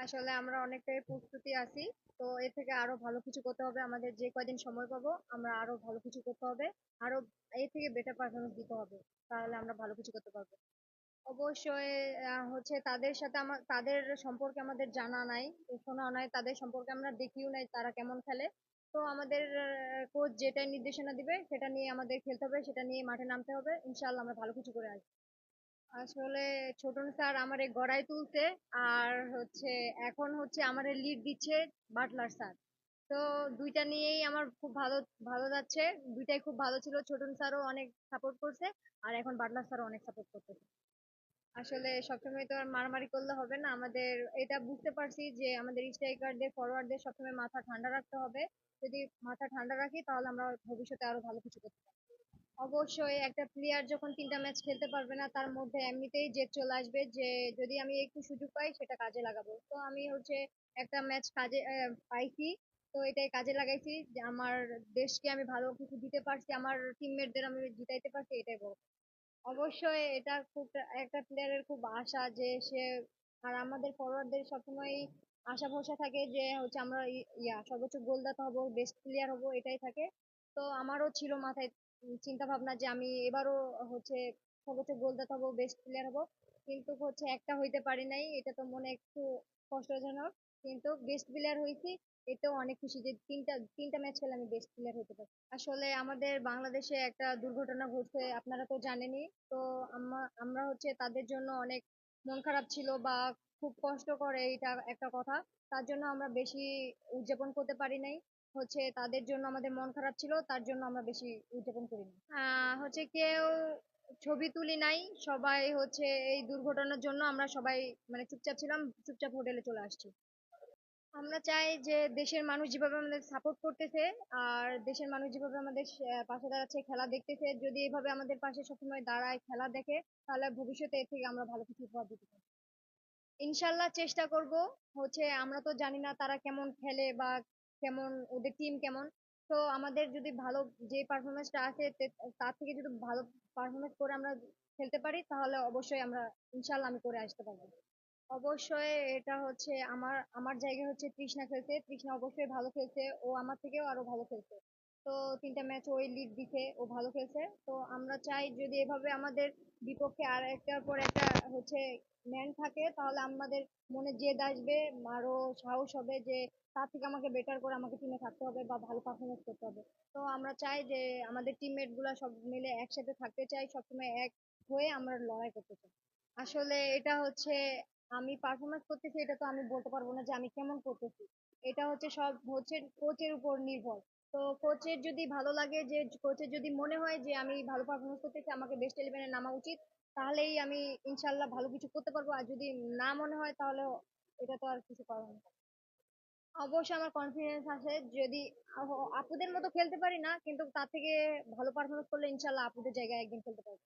আসলে আমরা অনেকটাই প্রস্তুতি আছি। তো এর থেকে আরও ভালো কিছু করতে হবে। আমাদের যে কয়দিন সময় পাবো, আমরা আরও ভালো কিছু করতে হবে। আরও এর থেকে বেটার পারফরমেন্স দিতে হবে। তাহলে আমরা ভালো কিছু করতে পারব। অবশ্যই হচ্ছে তাদের সাথে আমার, তাদের সম্পর্কে আমাদের জানা নাই, শোনা নাই, তাদের সম্পর্কে আমরা দেখিও নাই তারা কেমন খেলে। তো আমাদের কোচ যেটা নির্দেশনা দিবে, সেটা নিয়ে আমাদের খেলতে হবে, সেটা নিয়ে মাঠে নামতে হবে। ইনশাআল্লাহ আমরা ভালো কিছু করে আসব। আসলে ছোটন স্যার আমারে গড়ায় তুলছে আর হচ্ছে এখন হচ্ছে আমারে লিড দিচ্ছে বাটলার স্যার। তো দুইটা নিয়েই আমার খুব ভালো ভালো যাচ্ছে। দুইটাই খুব ভালো ছিল। ছোটন স্যারও অনেক সাপোর্ট করছে আর এখন বাটলার স্যারও অনেক সাপোর্ট করতেছে। আসলে সবসময় তো আর মারামারি করলে হবে না। আমাদের এটা বুঝতে পারছি যে আমাদের স্ট্রাইকারদের ফরওয়ার্ডদের সবসময় মাথা ঠান্ডা রাখতে হবে। যদি মাথা ঠান্ডা রাখি তাহলে আমরা ভবিষ্যতে আরও ভালো কিছু করতে পারব। অবশ্যই একটা প্লেয়ার যখন তিনটা ম্যাচ খেলতে পারবে না, তার মধ্যে এমনিতেই জেদ চলে আসবে, যে যদি আমি একটু সুযোগ পাই, সেটা কাজে লাগাবো। তো আমি হচ্ছে একটা ম্যাচ কাজে পাইছি। তো এটাই কাজে লাগাইছি যে আমার দেশকে আমি ভালো কিছু দিতে পারছি, আমার টিমমেটদের আমি জিতাইতে পারছি, এটাই বড় অবশ্যই এটা খুব একটা প্লেয়ারের খুব আশা যে সে, আর আমাদের ফরওয়ার্ডদের সবসময় আশা ভরসা থাকে যে হচ্ছে আমরা ইয়া, সর্বোচ্চ গোলদাতা হব বেস্ট প্লেয়ার হব, এটাই থাকে। তো আমারও ছিল মাথায় চিন্তা ভাবনা যে আমি এবারও হচ্ছে সর্বোচ্চ গোলদাতা হব বেস্ট প্লেয়ার হব। কিন্তু হচ্ছে একটা হইতে পারি নাই, এটা তো মনে একটু কষ্টজনক। কিন্তু বেস্ট প্লেয়ার হয়েছি এতেও অনেক খুশি যে তিনটা তিনটা ম্যাচ খেলে আমি বেস্ট প্লেয়ার হতে পারি আসলে আমাদের বাংলাদেশে একটা দুর্ঘটনা ঘটছে, আপনারা তো জানেনই। তো আমরা হচ্ছে তাদের জন্য অনেক মন খারাপ ছিল বা খুব কষ্ট করে এটা একটা কথা। তার জন্য আমরা বেশি উদযাপন করতে পারি নাই। হচ্ছে তাদের জন্য আমাদের মন খারাপ ছিল, তার জন্য আমরা বেশি উদযাপন করিনি। হচ্ছে কেউ ছবি তুলি নাই, সবাই হচ্ছে এই দুর্ঘটনার জন্য আমরা সবাই মানে চুপচাপ ছিলাম, চুপচাপ হোটেলে চলে আসছি। আমরা চাই যে দেশের মানুষ যেভাবে আমাদের সাপোর্ট করতেছে, আর দেশের মানুষ যেভাবে আমাদের পাশে দাঁড়াচ্ছে, খেলা দেখতেছে, যদি এভাবে আমাদের পাশে সবসময় দাঁড়ায়, খেলা দেখে, তাহলে ভবিষ্যতে এর থেকে আমরা ভালো কিছু উপহার দিতে পারব। ইনশাল্লাহ চেষ্টা করব, হচ্ছে আমরা তো জানি না তারা কেমন খেলে বা কেমন, ওদের টিম কেমন? তো আমাদের যদি ভালো যে পারফরমেন্সটা আছে তার থেকে যদি ভালো পারফরমেন্স করে আমরা খেলতে পারি, তাহলে অবশ্যই আমরা ইনশাল্লাহ আমি করে আসতে পারব। অবশ্যই এটা হচ্ছে আমার আমার জায়গায় হচ্ছে তৃষ্ণা খেলছে। তৃষ্ণা অবশ্যই ভালো খেলছে। ও আমার থেকেও আরও ভালো খেলছে। তো তিনটা ম্যাচ ওই লিড দিছে, ও ভালো খেলছে। তো আমরা চাই যদি এভাবে আমাদের বিপক্ষে আর একটার পর একটা হচ্ছে ম্যান থাকে, তাহলে আমাদের মনে জেদ আসবে, আরও সাহস হবে যে তার থেকে আমাকে বেটার করে আমাকে টিমে থাকতে হবে বা ভালো পারফরমেন্স করতে হবে। তো আমরা চাই যে আমাদের টিমমেটগুলা সব মিলে একসাথে থাকতে চাই, সবসময় এক হয়ে আমরা লড়াই করতে চাই। আসলে এটা হচ্ছে আমি পারফরমেন্স করতেছি, এটা তো আমি বলতে পারব না যে আমি কেমন করতেছি। এটা হচ্ছে সব হচ্ছে কোচের উপর নির্ভর। তো কোচের যদি ভালো লাগে যে, কোচের যদি মনে হয় যে, আমি ভালো পারফরমেন্স করতেছি আমাকে বেস্ট ইলেভেনে নামা উচিত, তাহলেই আমি ইনশাল্লাহ ভালো কিছু করতে পারব। আর যদি না মনে হয়, তাহলে এটা তো আর কিছু করার নেই। অবশ্যই আমার কনফিডেন্স আছে। যদি আপুদের মতো খেলতে পারি না, কিন্তু তার থেকে ভালো পারফরমেন্স করলে ইনশাল্লাহ আপুদের জায়গায় একদিন খেলতে পারব।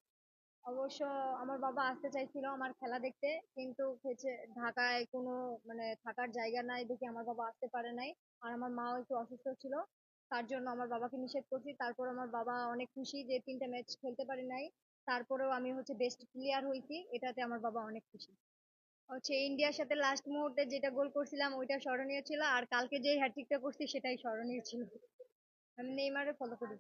অবশ্য আমার বাবা আসতে চাইছিল আমার খেলা দেখতে, কিন্তু হচ্ছে ঢাকায় কোনো মানে থাকার জায়গা নাই দেখে আমার বাবা আসতে পারে নাই। আর আমার মাও একটু অসুস্থ ছিল। তার জন্য আমার বাবাকে নিষেধ করছি। তারপর আমার বাবা অনেক খুশি যে তিনটা ম্যাচ খেলতে পারি নাই। তারপরেও আমি হচ্ছে বেস্ট প্লেয়ার হয়েছি এটাতে আমার বাবা অনেক খুশি। হচ্ছে ইন্ডিয়ার সাথে লাস্ট মুহূর্তে যেটা গোল করছিলাম ওইটা স্মরণীয় ছিল। আর কালকে যে হ্যাট্রিকটা করছি সেটাই স্মরণীয় ছিল। আমি নেইমারে ফলো করি।